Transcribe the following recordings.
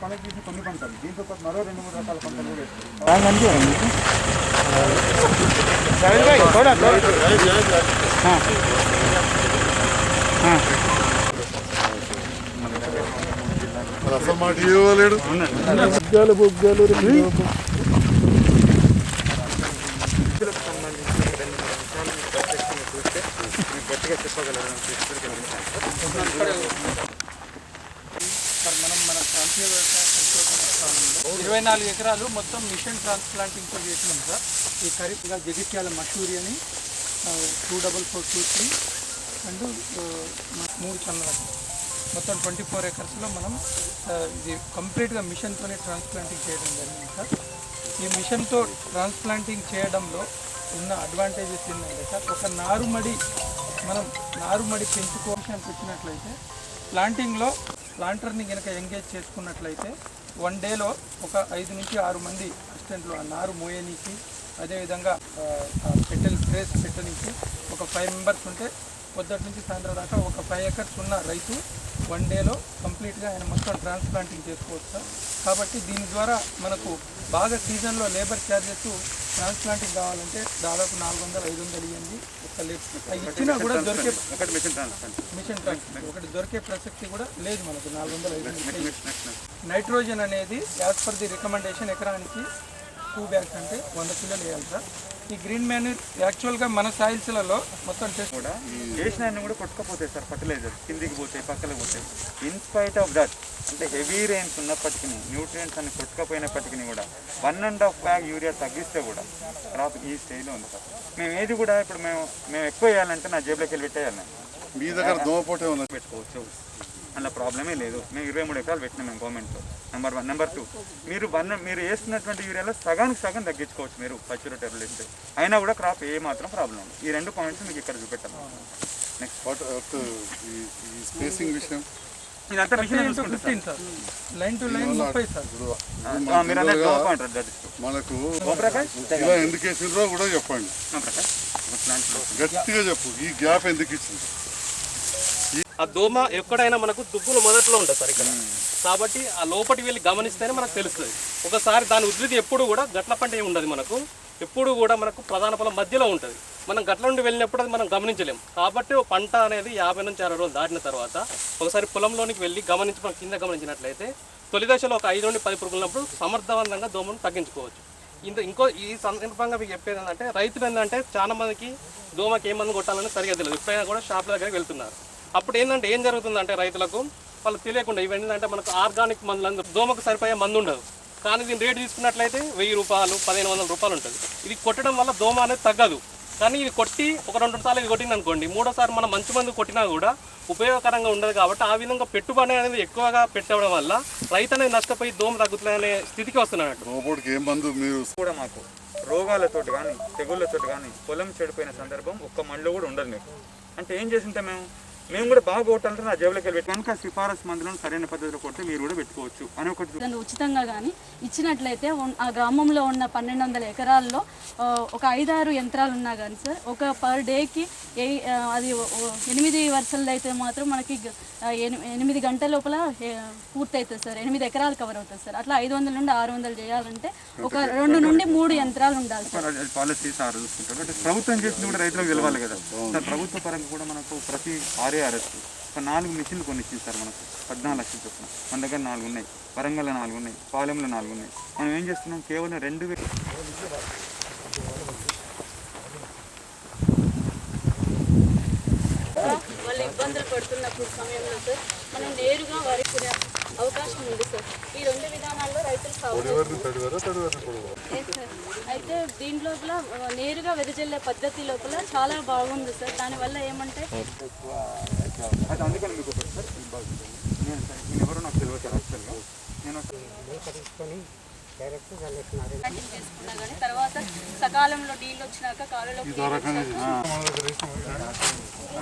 Connect చేసి కొన్ని పంటలు దీంతో పాటు మరో రెండు మూడు రకాల పంటలు కూడా వేస్తారు మన ప్రాంతీయ వ్యవసాయ సంశోధన స్థానంలో ఇరవై నాలుగు ఎకరాలు మొత్తం మిషన్ ట్రాన్స్ప్లాంటింగ్తో చేసినాం సార్. ఈ ఖరీఫ్గా జగిత్యాల మషూరి అని two double four two three and మూడు చంద్ర మొత్తం ట్వంటీ ఫోర్ ఎకర్స్లో మనం ఇది కంప్లీట్గా మిషన్తోనే ట్రాన్స్ప్లాంటింగ్ చేయడం జరిగింది సార్. ఈ మిషన్తో ట్రాన్స్ప్లాంటింగ్ చేయడంలో ఉన్న అడ్వాంటేజెస్ ఏంటంటే సార్ ఒక నారుమడి మనం నారుమడి పెంచుకోవాల్సి వచ్చినట్లయితే ప్లాంటింగ్లో ప్లాంటర్ని కనుక ఎంగేజ్ చేసుకున్నట్లయితే వన్ డేలో ఒక ఐదు నుంచి ఆరు మంది అసిస్టెంట్లు ఆ నారు మోయనీకి అదేవిధంగా పెట్టెల్ ఆ పెట్టెలు పెట్టనీకి ఒక ఫైవ్ మెంబర్స్ ఉంటే పొద్దుటి నుంచి సాయంత్రం దాకా ఒక ఫైవ్ ఎకర్స్ ఉన్న రైతు వన్ డేలో కంప్లీట్గా ఆయన మొత్తం ట్రాన్స్ప్లాంటింగ్ చేసుకోవచ్చు సార్. కాబట్టి దీని ద్వారా మనకు బాగా సీజన్లో లేబర్ ఛార్జెస్ ట్రాన్స్ప్లాంటింగ్ కావాలంటే దాదాపు నాలుగు వందలు ఐదు వందలు ఇవ్వండి. ఒక ఇచ్చినా కూడా దొరికే మిషన్ ట్రాన్స్ప్లాంట్ మిషన్ ట్రాన్స్ప్లాంట్ ఒకటి దొరికే ప్రసక్తి కూడా లేదు మనకు నాలుగు వందలు ఐదు వందలు. నైట్రోజన్ అనేది యాజ్ పర్ ది రికమెండేషన్ ఎకరానికి టూ బ్యాగ్స్ అంటే వంద కిలోలు వేయాలి సార్. ఈ గ్రీన్ మ్యాన్యూర్ యాక్చువల్గా మన సాయిల్స్లలో మొత్తం టెస్ట్ కూడా వేసిన అన్ని కూడా కొట్టుకపోతాయి సార్ ఫర్టిలైజర్ కిందికి పోతాయి పక్కలకు పోతాయి. ఇన్ స్పైట్ ఆఫ్ దట్ అంటే హెవీ రెయిన్స్ ఉన్నప్పటికీ న్యూట్రియంట్స్ అన్ని కొట్టుకపోయినప్పటికీ కూడా one and half bag urea తగ్గిస్తే కూడా క్రాప్ ఈ స్టేజ్లో ఉంది సార్. మేము ఏది కూడా ఇప్పుడు మేము మేము ఎక్కువ వేయాలంటే నా జేబులోకి వెళ్ళి పెట్టేయాలి. మీ దగ్గర దోమపోటే ఉన్నది పెట్టుకోవచ్చు. అలా ప్రాబ్లమే లేదు. మేము ఇరవై మూడు ఎకరాలు పెట్టినాం మేము గవర్నమెంట్లో నెంబర్ వన్ నెంబర్ టూ మీరు వన్ మీరు వేస్తున్నటువంటి యూరియాలో సగానికి సగం తగ్గించుకోవచ్చు మీరు పచ్చి రొట్టెలు వేస్తే. అయినా కూడా క్రాప్ ఏ మాత్రం ప్రాబ్లం ఉంది ఈ రెండు పాయింట్స్ మీకు ఇక్కడ చూపెట్టాను నెక్స్ట్ స్పేసింగ్ విషయం. ఇదంతా మిషన్ లైన్ టు లైన్ ముప్పై సార్ మనకు ఇలా ఎందుకు వేసిండ్రో కూడా చెప్పండి. గట్టిగా చెప్పు. ఈ గ్యాప్ ఎందుకు ఇచ్చింది? ఆ దోమ ఎక్కడైనా మనకు దుబ్బులు మొదట్లో ఉంటుంది సార్ ఇక్కడ. కాబట్టి ఆ లోపలికి వెళ్ళి గమనిస్తేనే మనకు తెలుస్తుంది. ఒకసారి దాని ఉధృతి ఎప్పుడు కూడా గట్ల పంట ఏమి ఉండదు మనకు. ఎప్పుడు కూడా మనకు ప్రధాన పొలం మధ్యలో ఉంటుంది. మనం గట్ల నుండి వెళ్ళినప్పుడు అది మనం గమనించలేం. కాబట్టి పంట అనేది యాభై నుంచి అరవై రోజులు దాటిన తర్వాత ఒకసారి పొలంలోనికి వెళ్ళి గమనించి మనం కింద గమనించినట్లయితే తొలి దశలో ఒక ఐదు నుండి పది పురుగులున్నప్పుడు సమర్థవంతంగా దోమను తగ్గించుకోవచ్చు. ఇంత ఇంకో ఈ సందర్భంగా మీకు చెప్పేది ఏంటంటే రైతులు ఏంటంటే చాలా మందికి దోమకి ఏ మందు కొట్టాలని సరిగా తెలియదు. ఎప్పుడైనా కూడా షాప్ల దగ్గరికి వెళ్తున్నారు. అప్పుడు ఏంటంటే ఏం జరుగుతుందంటే రైతులకు వాళ్ళు తెలియకుండా ఇవి ఏంటంటే మనకు ఆర్గానిక్ మందులు దోమకు సరిపోయే మందు ఉండదు కానీ దీని రేటు తీసుకున్నట్లయితే వెయ్యి రూపాయలు పదిహేను వందల రూపాయలు ఉంటుంది. ఇది కొట్టడం వల్ల దోమ అనేది తగ్గదు. కానీ ఇది కొట్టి ఒక రెండు సార్లు ఇది కొట్టింది అనుకోండి మూడోసారి మనం మంచి మందు కొట్టినా కూడా ఉపయోగకరంగా ఉండదు కాబట్టి ఆ విధంగా పెట్టుబడి అనేది ఎక్కువగా పెట్టడం వల్ల రైతు అనేది నష్టపోయి దోమ తగ్గుతుందనే స్థితికి వస్తున్నట్టు దోమపోటుకి ఏం మందు మీరు కూడా మాకు రోగాలతోటి కానీ తెగుళ్ళతోటి కానీ పొలం చెడిపోయిన సందర్భం ఒక్క మండలో కూడా ఉండదు మీకు. అంటే ఏం చేసింటే మేము? మేము కూడా బాగా కొట్టాలంటే నా జేబులోకి వెళ్ళి కనుక సిఫారసు మందులను సరైన పద్ధతిలో కొడితే మీరు కూడా పెట్టుకోవచ్చు అని ఒకటి దాన్ని ఉచితంగా కానీ ఇచ్చినట్లయితే ఆ గ్రామంలో ఉన్న పన్నెండు వందల ఎకరాల్లో ఒక ఐదారు యంత్రాలు ఉన్నా కానీ సార్ ఒక పర్ డేకి ఏ అది ఎనిమిది వరుసలది అయితే మాత్రం మనకి ఎనిమిది గంటల లోపల పూర్తవుతుంది సార్. ఎనిమిది ఎకరాలు కవర్ అవుతుంది సార్. అట్లా ఐదు వందల నుండి ఆరు వందలు చేయాలంటే ఒక రెండు నుండి మూడు యంత్రాలు ఉండాలి సార్. ప్రభుత్వం చేసింది కూడా రైతులకు తెలవాలి కదా. ప్రభుత్వ పరంగా కూడా మనకు ప్రతి ఆర్ఏఆర్ఎస్ ఒక నాలుగు మిషన్లు కొన్ని ఇచ్చింది సార్ మనకు. పద్నాలుగు లక్షలు చొప్పున. మన దగ్గర నాలుగు ఉన్నాయి. వరంగల్లో నాలుగు ఉన్నాయి. పాలెంలో నాలుగు ఉన్నాయి. మనం ఏం చేస్తున్నాం? కేవలం రెండు వేలు ఇబ్బందులు పడుతున్నప్పుడు సమయంలో సార్ మనం నేరుగా వారికి కూడా అవకాశం ఉంది సార్. ఈ రెండు విధానాల్లో రైతులు. అయితే దీని లోపల నేరుగా వెదజల్లే పద్ధతి లోపల చాలా బాగుంది సార్. దానివల్ల ఏమంటే అది అందుకని మీకు ఒకటి సార్ ఈ బాగా నేను సార్ నేను ఎవరో నాకు తెలియదు సార్. యాక్చువల్గా నేను చేసుకున్నా కానీ తర్వాత సకాలంలో నీళ్ళు వచ్చినాక కాలులో ఈ రకంగా చేసి మన దగ్గర వేసిన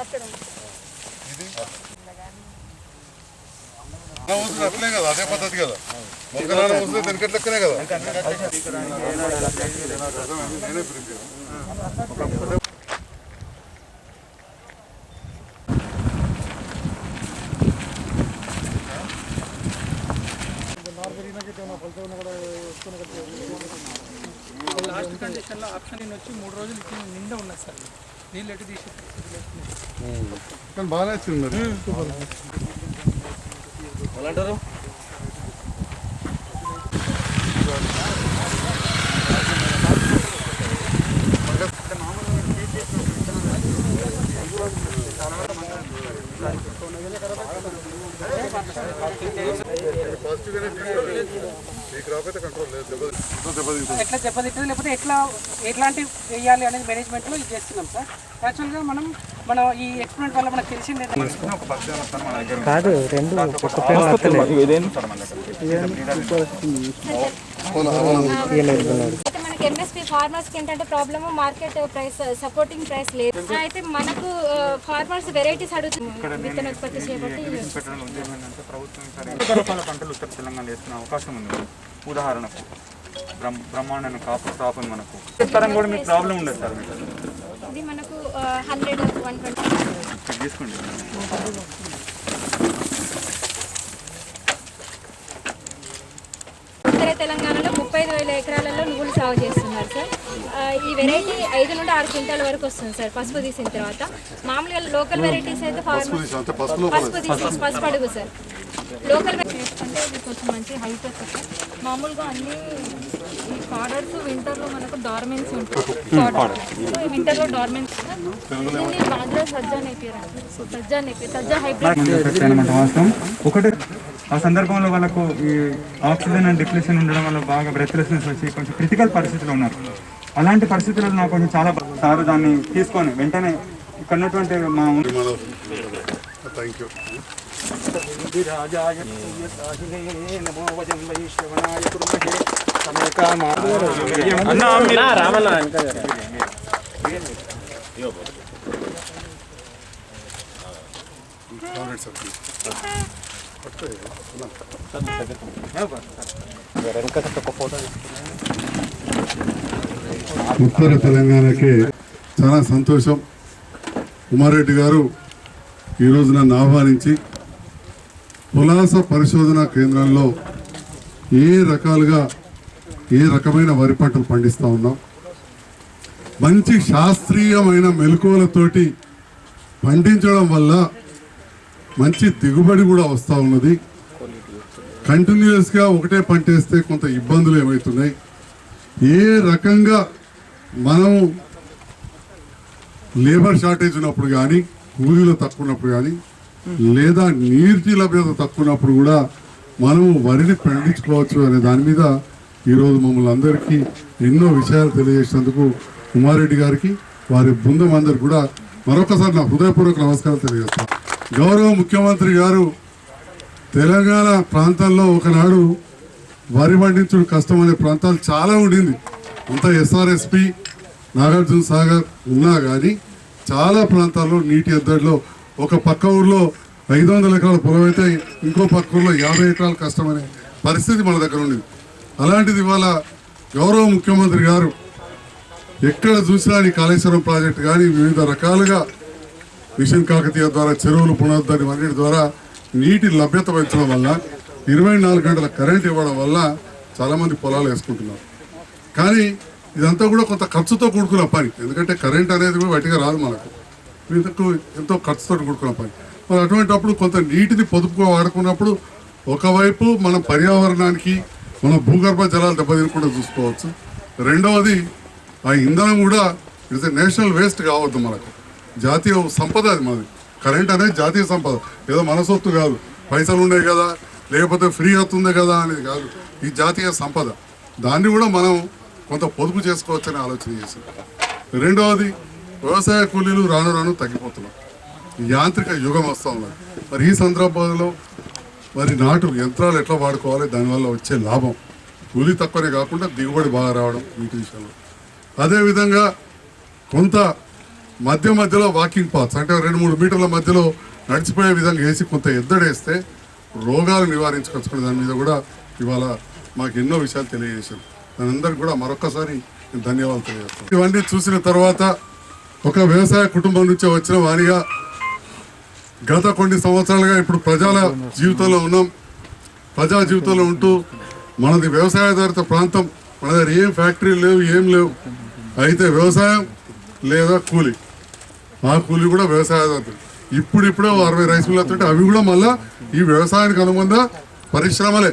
అక్కడ ఉంది. ఇది నా ఊసిన అట్లే కదా అదే పద్ధతి కదా మొక్కనాన్న ఊసిన వెనకట్ లెక్కనే కదా. నేనే ప్రింట్ లాస్ట్ కండిషన్లో ఆప్షన్ ఇన్ వచ్చి మూడు రోజులు ఇచ్చిన నిండా ఉన్నాయి సార్. నీళ్ళు ఎటు తీసే బాగానే వచ్చింది మరి. ఎట్లా దెబ్బతింటుంది? లేకపోతే ఎట్లా ఎట్లాంటి వేయాలి అనేది మేనేజ్మెంట్లో ఇది చేస్తున్నాం సార్. యాక్చువల్గా మనం మనం ఈ ఎక్స్పెరిమెంట్ వల్ల మనకు తెలిసింది ఏంటంటే ఒక పక్షి వస్తాను మన దగ్గర కాదు రెండు మనకి ఎంఎస్పి ఫార్మర్స్కి ఏంటంటే problem market price supporting price లేదు. అయితే మనకు ఫార్మర్స్ వెరైటీస్ అడుగుతుంది చేపట్టి రకాల పంటలు ఉత్తర తెలంగాణ వేసుకునే అవకాశం ఉంది ఉదాహరణకు బ్రహ్మ బ్రహ్మాండమైన కాపు క్రాప్ ఉంది మనకు. తరం కూడా మీకు ప్రాబ్లం ఉండదు సార్ మీకు. ఇది మనకు హండ్రెడ్ వన్ ట్వంటీ చెక్ చేసుకోండి ఉత్తర తెలంగాణలో ఎకరాలలో నువ్వులు సాగు చేస్తున్నారు సార్. ఈ వెరైటీ ఐదు నుండి ఆరు క్వింటాల వరకు వస్తుంది సార్ పసుపు తీసిన తర్వాత. మామూలుగా లోకల్ వెరైటీస్ అయితే పసుపు తీసి పసుపు అడుగు సార్. లోకల్ అంటే ఇది కొంచెం మంచి హైట్ వస్తుంది సార్. మామూలుగా అన్ని ఈ పాడర్స్ వింటర్లో మనకు డార్మెన్స్ ఉంటుంది సో ఈ వింటర్లో డార్మెన్స్ దీన్ని బాంద్రా సజ్జా నేపియర్ అంటారు సజ్జా నేపియర్ సజ్జా హైబ్రిడ్. ఎఫెక్ట్ అనమాట వాస్తవం? ఒకటే ఆ సందర్భంలో వాళ్ళకు ఈ ఆక్సిజన్ అండ్ డిప్రెషన్ ఉండడం వల్ల బాగా బ్రెత్లెస్నెస్ వచ్చి కొంచెం క్రిటికల్ పరిస్థితిలో ఉన్నారు. అలాంటి పరిస్థితుల్లో నాకు కొంచెం చాలా సార్ దాన్ని తీసుకొని వెంటనే ఇక్కడ ఉన్నటువంటి మా థ్యాంక్ యూ ఆల్రెడీ సార్ ఉత్తర తెలంగాణకి చాలా సంతోషం. ఉమారెడ్డి గారు ఈరోజు నన్ను ఆహ్వానించి పులాస పరిశోధన కేంద్రంలో ఏ రకాలుగా ఏ రకమైన వరి పంటలు పండిస్తూ ఉన్నాం? మంచి శాస్త్రీయమైన మెలకువలతోటి పండించడం వల్ల మంచి దిగుబడి కూడా వస్తూ ఉన్నది. కంటిన్యూస్గా ఒకటే పంట వేస్తే కొంత ఇబ్బందులు ఏమవుతున్నాయి ఏ రకంగా మనం లేబర్ షార్టేజ్ ఉన్నప్పుడు కానీ కూలీలు తక్కువ ఉన్నప్పుడు కానీ లేదా నీటి లభ్యత తక్కువ ఉన్నప్పుడు కూడా మనము వరిని పండించుకోవచ్చు అనే దాని మీద ఈరోజు మమ్మల్ని అందరికీ ఎన్నో విషయాలు తెలియజేసినందుకు ఉమారెడ్డి గారికి వారి బృందం అందరు కూడా మరొకసారి నా హృదయపూర్వక నమస్కారాలు తెలియజేస్తాను గౌరవ ముఖ్యమంత్రి గారు తెలంగాణ ప్రాంతంలో ఒకనాడు వరి పండించడం కష్టం అనే ప్రాంతాలు చాలా ఉండింది. అంత ఎస్ఆర్ఎస్పి నాగార్జున సాగర్ ఉన్నా కానీ చాలా ప్రాంతాల్లో నీటి ఎద్దడిలో ఒక పక్క ఊర్లో ఐదు వందల ఎకరాల పొలం అయితే ఇంకో పక్క ఊర్లో యాభై ఎకరాలు కష్టమనే పరిస్థితి మన దగ్గర ఉండేది. అలాంటిది ఇవాళ గౌరవ ముఖ్యమంత్రి గారు ఎక్కడ చూసినా ఈ కాళేశ్వరం ప్రాజెక్టు కానీ వివిధ రకాలుగా మిషన్ కాకతీయ ద్వారా చెరువులు పునరుద్ధరణ అన్నిటి ద్వారా నీటి లభ్యత పెంచడం వల్ల ఇరవై నాలుగు గంటల కరెంట్ ఇవ్వడం వల్ల చాలామంది పొలాలు వేసుకుంటున్నారు. కానీ ఇదంతా కూడా కొంత ఖర్చుతో కూడుకున్న పని. ఎందుకంటే కరెంట్ అనేది కూడా బయటగా రాదు మనకు. ఇంతకు ఎంతో ఖర్చుతో కూడుకున్న పని. మరి అటువంటిప్పుడు కొంత నీటిని పొదుపుగా వాడుకున్నప్పుడు ఒకవైపు మన పర్యావరణానికి మన భూగర్భ జలాలు దెబ్బతినకుండా చూసుకోవచ్చు. రెండవది ఆ ఇంధనం కూడా ఇట్స్ నేషనల్ వేస్ట్ కావద్దు మనకు. జాతీయ సంపద అది మనది కరెంట్ అనేది జాతీయ సంపద. ఏదో మన సొత్తు కాదు. పైసలు ఉన్నాయి కదా లేకపోతే ఫ్రీ అవుతుంది కదా అనేది కాదు. ఈ జాతీయ సంపద. దాన్ని కూడా మనం కొంత పొదుపు చేసుకోవచ్చని ఆలోచన చేసింది రెండవది వ్యవసాయ కూలీలు రాను రాను తగ్గిపోతున్నాం. యాంత్రిక యుగం వస్తూ ఉన్నది. మరి ఈ సందర్భంలో మరి నాటు యంత్రాలు ఎట్లా వాడుకోవాలి? దానివల్ల వచ్చే లాభం. కూలి తక్కువనే కాకుండా దిగుబడి బాగా రావడం వీటి విషయంలో. అదేవిధంగా కొంత మధ్య మధ్యలో వాకింగ్ పాత్స్ అంటే రెండు మూడు మీటర్ల మధ్యలో నడిచిపోయే విధంగా వేసి కొంత ఎద్దడేస్తే రోగాలు నివారించుకొచ్చుకునే దాని మీద కూడా ఇవాళ మాకు ఎన్నో విషయాలు తెలియజేశారు. దాని అందరికి కూడా మరొక్కసారి ధన్యవాదాలు తెలియజేస్తాను. ఇవన్నీ చూసిన తర్వాత ఒక వ్యవసాయ కుటుంబం నుంచి వచ్చిన వారిగా గత కొన్ని సంవత్సరాలుగా ఇప్పుడు ప్రజల జీవితంలో ఉన్నాం. ప్రజా జీవితంలో ఉంటూ మనది వ్యవసాయాధారిత ప్రాంతం మన దగ్గర ఏం ఫ్యాక్టరీలు లేవు ఏం లేవు. అయితే వ్యవసాయం లేదా కూలి. ఆ కూలి కూడా వ్యవసాయాధారితం ఇప్పుడిప్పుడే ఓ అరవై రైస్ మిల్లు వస్తుంటే అవి కూడా మళ్ళీ ఈ వ్యవసాయానికి అనుబంధ పరిశ్రమలే.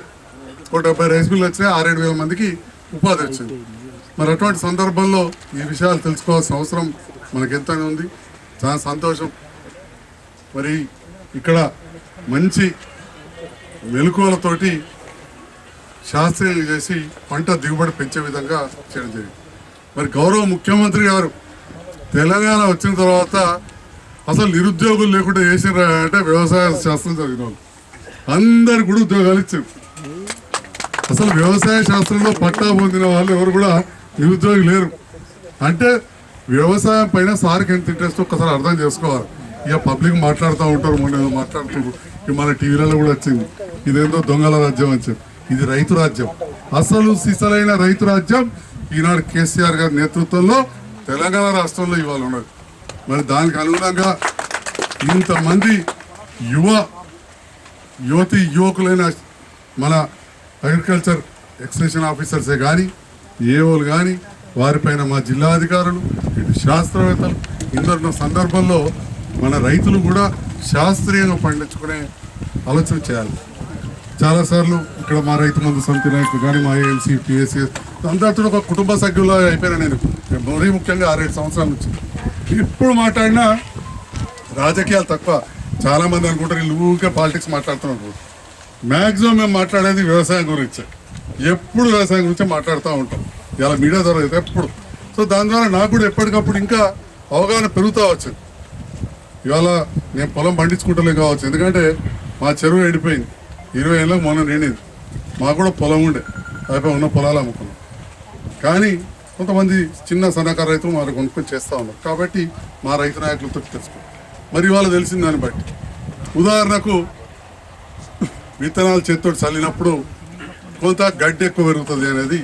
ఒక డెబ్బై రైస్ మిల్లు వచ్చినాయి ఆరేడు వేల మందికి ఉపాధి వచ్చింది. మరి అటువంటి సందర్భంలో ఈ విషయాలు తెలుసుకోవాల్సిన అవసరం మనకి ఎంతైనా ఉంది. చాలా సంతోషం. మరి ఇక్కడ మంచి మెలకువలతోటి శాస్త్రీయులు చేసి పంట దిగుబడి పెంచే విధంగా చేయడం జరిగింది. మరి గౌరవ ముఖ్యమంత్రి గారు తెలంగాణ వచ్చిన తర్వాత అసలు నిరుద్యోగులు లేకుండా చేసిన అంటే వ్యవసాయ శాస్త్రం చదివిన వాళ్ళు. అందరు కూడా ఉద్యోగాలు ఇచ్చారు అసలు వ్యవసాయ శాస్త్రంలో పట్టా పొందిన వాళ్ళు ఎవరు కూడా నిరుద్యోగి లేరు. అంటే వ్యవసాయం పైన సార్కి ఎంత ఇంట్రెస్ట్ ఒకసారి అర్థం చేసుకోవాలి. ఇక పబ్లిక్ మాట్లాడుతూ ఉంటారు మొన్న ఏదో మాట్లాడుతున్నారు. మన టీవీలలో కూడా వచ్చింది. ఇదేందో దొంగల రాజ్యం అని చెప్పి. ఇది రైతు రాజ్యం. అసలు సిసలైన రైతు రాజ్యం ఈనాడు కేసీఆర్ గారి నేతృత్వంలో తెలంగాణ రాష్ట్రంలో ఇవాళ ఉన్నది. మరి దానికి అనుగుణంగా ఇంతమంది యువ యువతి యువకులైన మన అగ్రికల్చర్ ఎక్స్టెన్షన్ ఆఫీసర్సే కానీ ఏఓలు కానీ వారిపైన మా జిల్లా అధికారులు ఇటు శాస్త్రవేత్తలు ఇందరున్న సందర్భంలో మన రైతులు కూడా శాస్త్రీయంగా పండించుకునే ఆలోచన చేయాలి. చాలాసార్లు ఇక్కడ మా రైతు మందు సమితి నాయకులు కానీ మా ఏఎంసీ పిఎస్సి అందరితో ఒక కుటుంబ సభ్యులు అయిపోయినా నేను. మరీ ముఖ్యంగా ఆరేడు సంవత్సరాల నుంచి. ఇప్పుడు మాట్లాడినా రాజకీయాలు తక్కువ. చాలామంది అనుకుంటారు వీళ్ళు ఊరికే పాలిటిక్స్ మాట్లాడుతున్నారు మ్యాక్సిమం మేము మాట్లాడేది వ్యవసాయం గురించి. ఎప్పుడు వ్యవసాయం గురించి మాట్లాడుతూ ఉంటాం. ఇలా మీడియా ద్వారా ఎప్పుడు. సో దాని ద్వారా నాకు కూడా ఎప్పటికప్పుడు ఇంకా అవగాహన పెరుగుతూ వచ్చింది. ఇవాళ నేను పొలం పండించుకుంటలే కావచ్చు. ఎందుకంటే మా చెరువు ఎండిపోయింది. ఇరవై ఏళ్ళకి మొన్న నిండింది. మాకు కూడా పొలం ఉండే. అయిపోయి ఉన్న పొలాలు అమ్ముకున్నాం. కానీ కొంతమంది చిన్న సన్నకారు రైతులు మా కొనుక్కొని చేస్తూ ఉన్నారు. కాబట్టి మా రైతు నాయకులతో తెలుసుకో మరి ఇవాళ తెలిసింది దాన్ని బట్టి. ఉదాహరణకు విత్తనాలు చేతితో చల్లినప్పుడు కొంత గడ్డి ఎక్కువ పెరుగుతుంది అనేది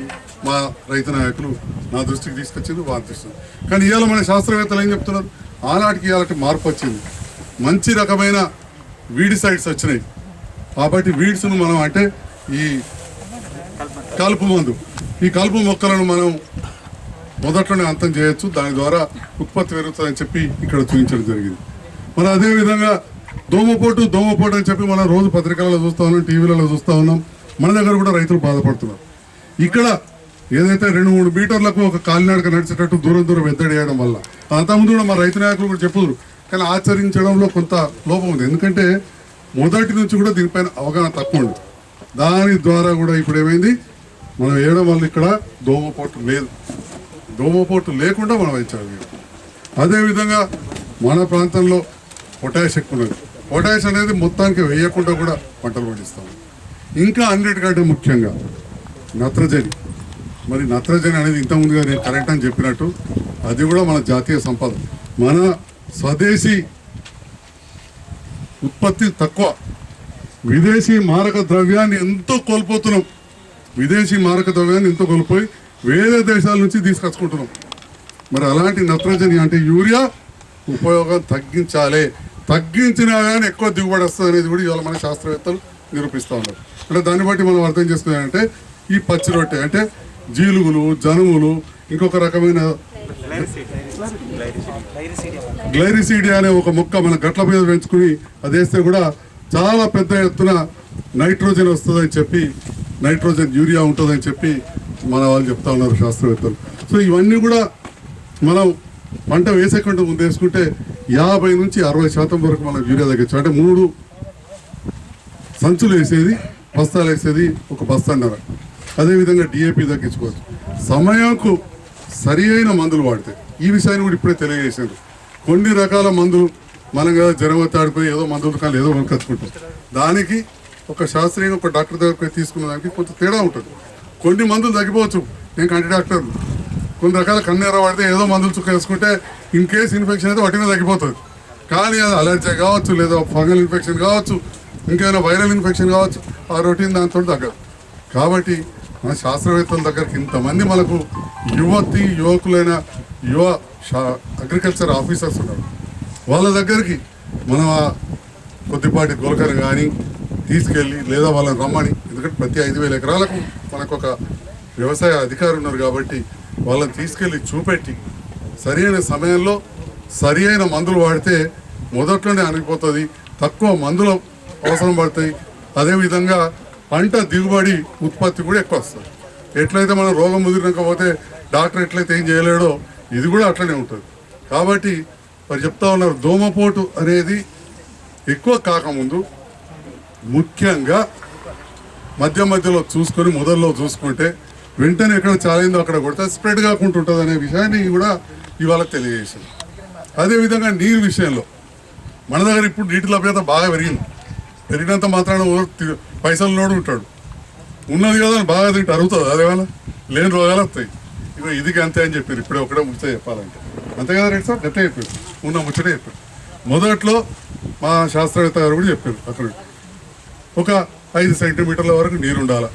మా రైతు నాయకులు నా దృష్టికి తీసుకొచ్చింది వాదిస్తుంది దృష్టి కానీ ఇవాళ మన శాస్త్రవేత్తలు ఏం చెప్తున్నారు? ఆనాటికి ఇవాళ మార్పు వచ్చింది. మంచి రకమైన వీడిసైడ్స్ వచ్చినాయి. కాబట్టి వీడ్స్ను మనం అంటే ఈ కలుపు మందు. ఈ కలుపు మొక్కలను మనం మొదట్లోనే అంతం చేయొచ్చు. దాని ద్వారా ఉత్పత్తి పెరుగుతుందని చెప్పి ఇక్కడ చూపించడం జరిగింది. మరి అదేవిధంగా దోమపోటు దోమపోటు అని చెప్పి మనం రోజు పత్రికలలో చూస్తా ఉన్నాం టీవీలలో చూస్తా ఉన్నాం. మన దగ్గర కూడా రైతులు బాధపడుతున్నారు. ఇక్కడ ఏదైతే రెండు మూడు మీటర్లకు ఒక కాలినాడక నడిచేటట్టు దూరం దూరం ఎద్దడేయడం వల్ల అంతకుముందు కూడా మా రైతు నాయకులు కూడా చెప్పుదురు కానీ ఆచరించడంలో కొంత లోపం ఉంది. ఎందుకంటే మొదటి నుంచి కూడా దీనిపైన అవగాహన తక్కువ ఉంది. దాని ద్వారా కూడా ఇప్పుడు ఏమైంది? మనం వేయడం వల్ల ఇక్కడ దోమపోటు లేదు. దోమపోటు లేకుండా మనం వేయించాలి. అదేవిధంగా మన ప్రాంతంలో పొటాష్ ఎక్కువ ఉన్నది. పొటాష్ అనేది మొత్తానికి వేయకుండా కూడా పంటలు పండిస్తాం. ఇంకా అన్నిటికంటే ముఖ్యంగా నత్రజని. మరి నత్రజని అనేది ఇంతకుముందుగా నేను కరెక్ట్ అని చెప్పినట్టు అది కూడా మన జాతీయ సంపద. మన స్వదేశీ ఉత్పత్తి తక్కువ. విదేశీ మారక ద్రవ్యాన్ని ఎంతో కోల్పోతున్నాం. విదేశీ మారక ద్రవ్యాన్ని ఎంతో కోల్పోయి వేరే దేశాల నుంచి తీసుకొచ్చుకుంటున్నాం. మరి అలాంటి నత్రజని అంటే యూరియా ఉపయోగం తగ్గించాలి. తగ్గించినా కానీ ఎక్కువ దిగుబడి వస్తుంది అనేది కూడా ఇవాళ మన శాస్త్రవేత్తలు నిరూపిస్తూ ఉన్నారు. అంటే దాన్ని బట్టి మనం అర్థం చేసుకున్నామంటే ఈ పచ్చి రొట్టె అంటే జీలుగులు జనుములు ఇంకొక రకమైన గ్లైరిసీడియా అనే ఒక మొక్క మన గట్ల మీద పెంచుకుని అది వేస్తే కూడా చాలా పెద్ద ఎత్తున నైట్రోజన్ వస్తుందని చెప్పి నైట్రోజన్ యూరియా ఉంటుందని చెప్పి మన వాళ్ళు చెప్తా ఉన్నారు శాస్త్రవేత్తలు. సో ఇవన్నీ కూడా మనం పంట వేసేకుండా ముందు వేసుకుంటే యాభై నుంచి అరవై శాతం వరకు మనం యూరియా తగ్గచ్చు అంటే మూడు సంచులు వేసేది బస్తాలు వేసేది ఒక బస్తాన్నర అదేవిధంగా డిఏపి తగ్గించుకోవచ్చు. సమయంకు సరి అయిన మందులు వాడితే. ఈ విషయాన్ని కూడా ఇప్పుడే తెలియజేశారు కొన్ని రకాల మందులు మనం కదా జ్వరం తాడిపోయి ఏదో మందుల దుకాణాలు ఏదో మనం కట్టుకుంటాం దానికి ఒక శాస్త్రీయ ఒక డాక్టర్ దగ్గరికి తీసుకున్న దానికి కొంత తేడా ఉంటుంది. కొన్ని మందులు తగ్గిపోవచ్చు. నేను కంటి డాక్టర్. కొన్ని రకాల కన్నీర వాడితే ఏదో మందులు చుక్క వేసుకుంటే ఇన్ కేస్ ఇన్ఫెక్షన్ అయితే వాటినే తగ్గిపోతుంది. కానీ అది అలర్జీ కావచ్చు లేదా ఫంగల్ ఇన్ఫెక్షన్ కావచ్చు ఇంకేమైనా వైరల్ ఇన్ఫెక్షన్ కావచ్చు ఆ రొటీన్ దాంతో తగ్గదు. కాబట్టి మన శాస్త్రవేత్తల దగ్గరికి ఇంతమంది మనకు యువతి యువకులైన యువ అగ్రికల్చర్ ఆఫీసర్స్ ఉన్నారు. వాళ్ళ దగ్గరికి మనం కొద్దిపాటి గోల్కర్ కానీ తీసుకెళ్ళి లేదా వాళ్ళని రమ్మని ఎందుకంటే ప్రతి ఐదు వేల ఎకరాలకు మనకు ఒక వ్యవసాయ అధికారి ఉన్నారు కాబట్టి వాళ్ళని తీసుకెళ్ళి చూపెట్టి సరి అయిన సమయంలో సరి అయిన మందులు వాడితే మొదట్లోనే అనిగిపోతుంది తక్కువ మందులు అవసరం పడతాయి. అదేవిధంగా పంట దిగుబడి ఉత్పత్తి కూడా ఎక్కువ వస్తుంది. ఎట్లయితే మనం రోగం ముదిరినాక పోతే డాక్టర్ ఎట్లయితే ఏం చేయలేడో ఇది కూడా అట్లనే ఉంటుంది. కాబట్టి మరి చెప్తా ఉన్నారు దోమపోటు అనేది ఎక్కువ కాకముందు ముఖ్యంగా మధ్య మధ్యలో చూసుకొని మొదల్లో చూసుకుంటే వెంటనే ఎక్కడ చాలిందో అక్కడ కొడితే స్ప్రెడ్ కాకుండా ఉంటుంది అనే విషయాన్ని కూడా ఇవాళ తెలియజేసింది. అదేవిధంగా నీరు విషయంలో మన దగ్గర ఇప్పుడు నీటి లభ్యత బాగా పెరిగింది. పెరిగినంత మాత్రాన పైసలు నోడు ఉంటాడు. ఉన్నది కదా అని బాగా తింటే అరుగుతుంది అదేమన్నా లేని రోగాలు వస్తాయి. ఇగో ఇదికి అంతే అని చెప్పారు. ఇప్పుడే ఒకటే ముచ్చట చెప్పాలంటే. అంతే కదా రేటు సార్? గట్టే చెప్పారు. ఉన్న ముచ్చటే చెప్పారు. మొదట్లో మా శాస్త్రవేత్త గారు కూడా చెప్పారు అక్కడ ఒక ఐదు సెంటీమీటర్ల వరకు నీరు ఉండాలి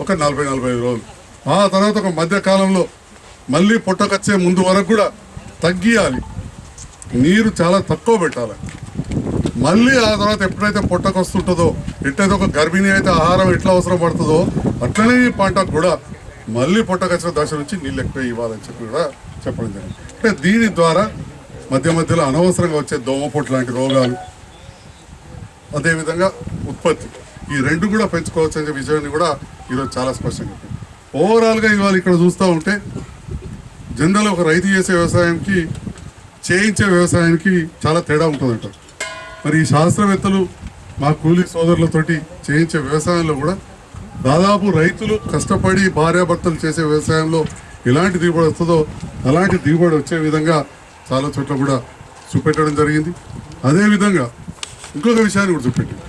ఒక నలభై నలభై ఐదు రోజులు. ఆ తర్వాత ఒక మధ్యకాలంలో మళ్ళీ పొట్టకొచ్చే ముందు వరకు కూడా తగ్గియాలి. నీరు చాలా తక్కువ పెట్టాలి. మళ్ళీ ఆ తర్వాత ఎప్పుడైతే పొట్టకు వస్తుంటుందో ఎట్లయితే ఒక గర్భిణి అయితే ఆహారం ఎట్లా అవసరం పడుతుందో అట్లనే ఈ పంటకు కూడా మళ్ళీ పుట్టకొచ్చిన దశ నుంచి నీళ్ళు ఎక్కువ ఇవ్వాలని చెప్పి కూడా చెప్పడం జరిగింది. అంటే దీని ద్వారా మధ్య మధ్యలో అనవసరంగా వచ్చే దోమపొట్టు లాంటి రోగాలు అదేవిధంగా ఉత్పత్తి ఈ రెండు కూడా పెంచుకోవచ్చు అనే విషయాన్ని కూడా ఈరోజు చాలా స్పష్టంగా చెప్పింది ఓవరాల్గా ఇవాళ ఇక్కడ చూస్తూ ఉంటే జనరల్ ఒక రైతు చేసే వ్యవసాయానికి చేయించే వ్యవసాయానికి చాలా తేడా ఉంటుందంటారు. మరి ఈ శాస్త్రవేత్తలు మా కూలీ సోదరులతోటి చేయించే వ్యవసాయంలో కూడా దాదాపు రైతులు కష్టపడి భార్యాభర్తలు చేసే వ్యవసాయంలో ఎలాంటి దిగుబడి వస్తుందో అలాంటి దిగుబడి వచ్చే విధంగా చాలా చోట్ల కూడా చూపెట్టడం జరిగింది. అదేవిధంగా ఇంకొక విషయాన్ని కూడా చూపెట్టింది.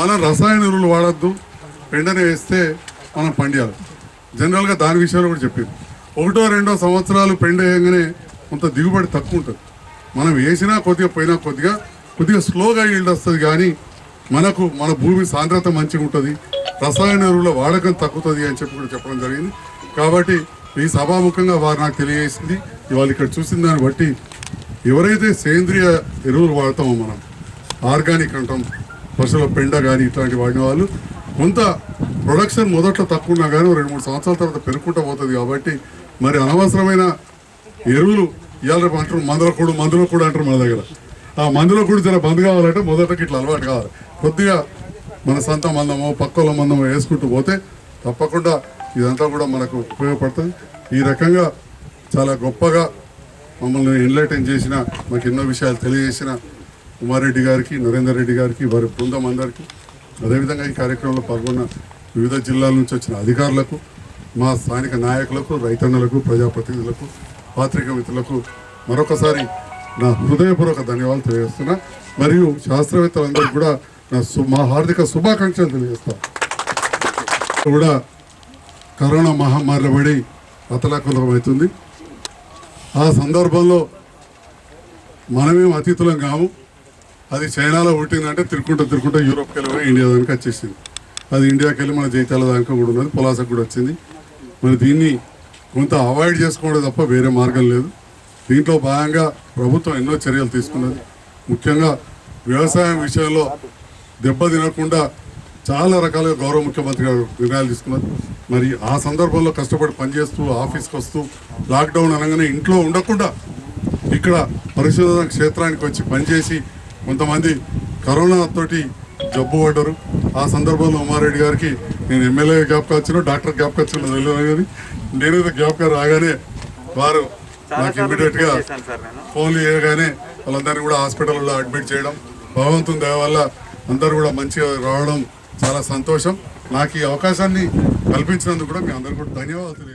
మనం రసాయన ఎరువులు వాడద్దు ఎండనే వేస్తే మనం పండియాలి. జనరల్గా దాని విషయంలో కూడా చెప్పింది ఒకటో రెండో సంవత్సరాలు పెండ కొంత దిగుబడి తక్కువ ఉంటుంది. మనం వేసినా కొద్దిగా పోయినా కొద్దిగా కొద్దిగా స్లోగా ఈల్డ్ వస్తుంది కానీ మనకు మన భూమి సాంద్రత మంచిగా ఉంటుంది. రసాయన ఎరువుల వాడకం తగ్గుతుంది అని చెప్పి కూడా చెప్పడం జరిగింది. కాబట్టి ఈ సభాముఖంగా వారు నాకు తెలియజేసింది. ఇవాళ ఇక్కడ చూసిన దాన్ని బట్టి ఎవరైతే సేంద్రియ ఎరువులు వాడతామో మనం ఆర్గానిక్ అంటాం పశువుల పెండ కానీ ఇట్లాంటి వాడిన వాళ్ళు కొంత ప్రొడక్షన్ మొదట్లో తక్కువ ఉన్నా కానీ రెండు మూడు సంవత్సరాల తర్వాత పెరుగుకుంటూ పోతుంది కాబట్టి మరి అనవసరమైన ఎరువులు ఇవాళ అంటారు మందుల కూడు మందుల అంటారు మన దగ్గర. ఆ మందులో కూడా జర బంద్ కావాలంటే మొదటకి ఇట్లా అలవాటు కావాలి. కొద్దిగా మన సొంత మందమో పక్కల మందమో వేసుకుంటూ పోతే తప్పకుండా ఇదంతా కూడా మనకు ఉపయోగపడుతుంది. ఈ రకంగా చాలా గొప్పగా మమ్మల్ని ఎన్లైటైన్ చేసిన మాకు ఎన్నో విషయాలు తెలియజేసిన ఉమారెడ్డి గారికి నరేందర్ రెడ్డి గారికి వారి బృందం అందరికీ. అదేవిధంగా ఈ కార్యక్రమంలో పాల్గొన్న వివిధ జిల్లాల నుంచి వచ్చిన అధికారులకు మా స్థానిక నాయకులకు రైతన్నలకు ప్రజాప్రతినిధులకు పాత్రిక మిత్రులకు మరొకసారి నా హృదయపూర్వక ధన్యవాదాలు తెలియజేస్తున్నా. మరియు శాస్త్రవేత్తలందరూ కూడా నా సు- మా హార్దిక శుభాకాంక్షలు తెలియజేస్తాను కూడా కరోనా మహమ్మారిలో పడి అతలాకులమవుతుంది ఆ సందర్భంలో మనమేం అతిథులం కాము. అది చైనాలో పుట్టిందంటే తిరుక్కుంటూ తిరుక్కుంటూ యూరోప్కి వెళ్ళి ఇండియా దానికి వచ్చేసింది. అది ఇండియాకి వెళ్ళి మన జైతాల దానికి కూడా ఉన్నది పులాసకు కూడా వచ్చింది. మరి దీన్ని కొంత అవాయిడ్ చేసుకోవడం తప్ప వేరే మార్గం లేదు. దీంట్లో భాగంగా ప్రభుత్వం ఎన్నో చర్యలు తీసుకున్నది. ముఖ్యంగా వ్యవసాయం విషయంలో దెబ్బ తినకుండా చాలా రకాలుగా గౌరవ ముఖ్యమంత్రి గారు నిర్ణయాలు తీసుకున్నారు. మరి ఆ సందర్భంలో కష్టపడి పనిచేస్తూ ఆఫీస్కి వస్తూ లాక్డౌన్ అనగానే ఇంట్లో ఉండకుండా ఇక్కడ పరిశోధన క్షేత్రానికి వచ్చి పనిచేసి కొంతమంది కరోనా తోటి జబ్బు పడ్డారు. ఆ సందర్భంలో ఉమారెడ్డి గారికి నేను ఎమ్మెల్యే జ్ఞాపకం వచ్చిన డాక్టర్ జ్ఞాపకం వచ్చిన తెలియదు కానీ గ్యాప్ జ్ఞాపకం రాగానే వారు నాకు ఇమీడియట్గా చేశాను సార్ నేను. ఫోన్లు చేయగానే వాళ్ళందరినీ కూడా హాస్పిటల్లో అడ్మిట్ చేయడం భగవంతుని దయ వల్ల అందరూ కూడా మంచిగా రావడం చాలా సంతోషం. నాకు ఈ అవకాశాన్ని కల్పించినందుకు కూడా మీ అందరికీ కూడా ధన్యవాదాలు